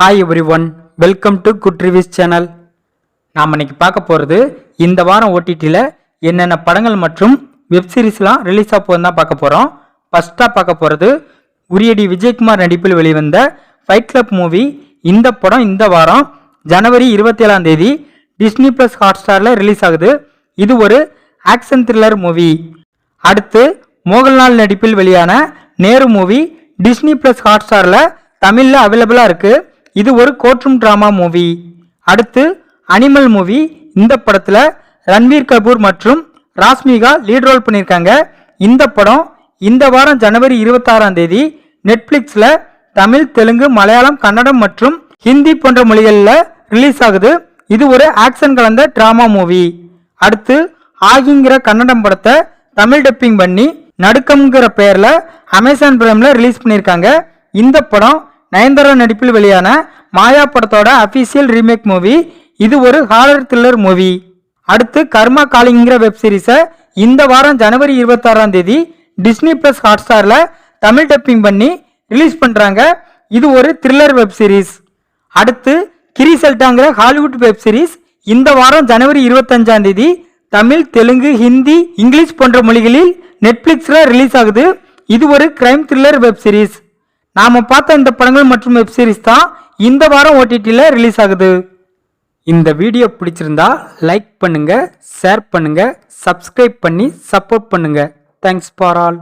Hi everyone welcome to good reviews channel நாம் இன்னைக்கு பார்க்க போகிறது இந்த வாரம் ஓடிடியில் என்னென்ன படங்கள் மற்றும் வெப் சீரிஸ்லாம் ரிலீஸ் ஆக தான் பார்க்க போகிறோம் ஃபஸ்ட்டாக பார்க்க போகிறது உரியடி விஜயகுமார் நடிப்பில் வெளிவந்த ஃபைட் கிளப் மூவி இந்த படம் இந்த வாரம் ஜனவரி இருபத்தி ஏழாம் தேதி டிஸ்னி ப்ளஸ் ஹாட் ஸ்டாரில் ரிலீஸ் ஆகுது. இது ஒரு ஆக்ஷன் த்ரில்லர் மூவி அடுத்து மோகன்லால் நடிப்பில் வெளியான Neru movie Disney plus hot ஸ்டாரில் தமிழில் அவைலபிளாக இருக்குது இது ஒரு கோட்ரூம் ட்ராமா மூவி அடுத்து அனிமல் மூவி இந்த படத்தில் ரன்வீர் கபூர் மற்றும் ராஸ்மிகா லீட் ரோல் பண்ணியிருக்காங்க. இந்த படம் இந்த வாரம் ஜனவரி இருபத்தாறாம் தேதி நெட்ஃப்ளிக்ஸில் தமிழ் தெலுங்கு மலையாளம் கன்னடம் மற்றும் ஹிந்தி போன்ற மொழிகளில் ரிலீஸ் ஆகுது. இது ஒரு ஆக்ஷன் கலந்த ட்ராமா மூவி அடுத்து ஆகிங்கிற கன்னடம் படத்தை தமிழ் டப்பிங் பண்ணி நடுக்கம்ங்கிற பெயரில் அமேசான் பிரைமில் ரிலீஸ் பண்ணியிருக்காங்க. இந்த படம் நயன்தாரா நடிப்பில் வெளியான மாயா படத்தோட அஃபீஷியல் ரீமேக் மூவி இது ஒரு ஹாரர் த்ரில்லர் மூவி அடுத்து கர்மா காலிங்கிற வெப் சீரிஸை இந்த வாரம் ஜனவரி இருபத்தாறாம் தேதி டிஸ்னி பிளஸ் ஹாட்ஸ்டாரில் தமிழ் டப்பிங் பண்ணி ரிலீஸ் பண்ணுறாங்க இது ஒரு த்ரில்லர் வெப் சீரிஸ் அடுத்து கிரிசெல்டாங்கிற ஹாலிவுட் வெப் சீரிஸ் இந்த வாரம் ஜனவரி இருபத்தஞ்சாம் தேதி தமிழ் தெலுங்கு ஹிந்தி இங்கிலீஷ் போன்ற மொழிகளில் நெட்ஃப்ளிக்ஸில் ரிலீஸ் ஆகுது. இது ஒரு கிரைம் த்ரில்லர் வெப் சீரிஸ் நாம் பார்த்த இந்த படங்கள் மற்றும் வெப் சீரிஸ் தான் இந்த வாரம் ஓடிடியில் ரிலீஸ் ஆகுது. இந்த வீடியோ பிடிச்சிருந்தா லைக் பண்ணுங்கள் ஷேர் பண்ணுங்கள் சப்ஸ்கிரைப் பண்ணி சப்போர்ட் பண்ணுங்கள் தேங்க்ஸ் ஃபார் ஆல்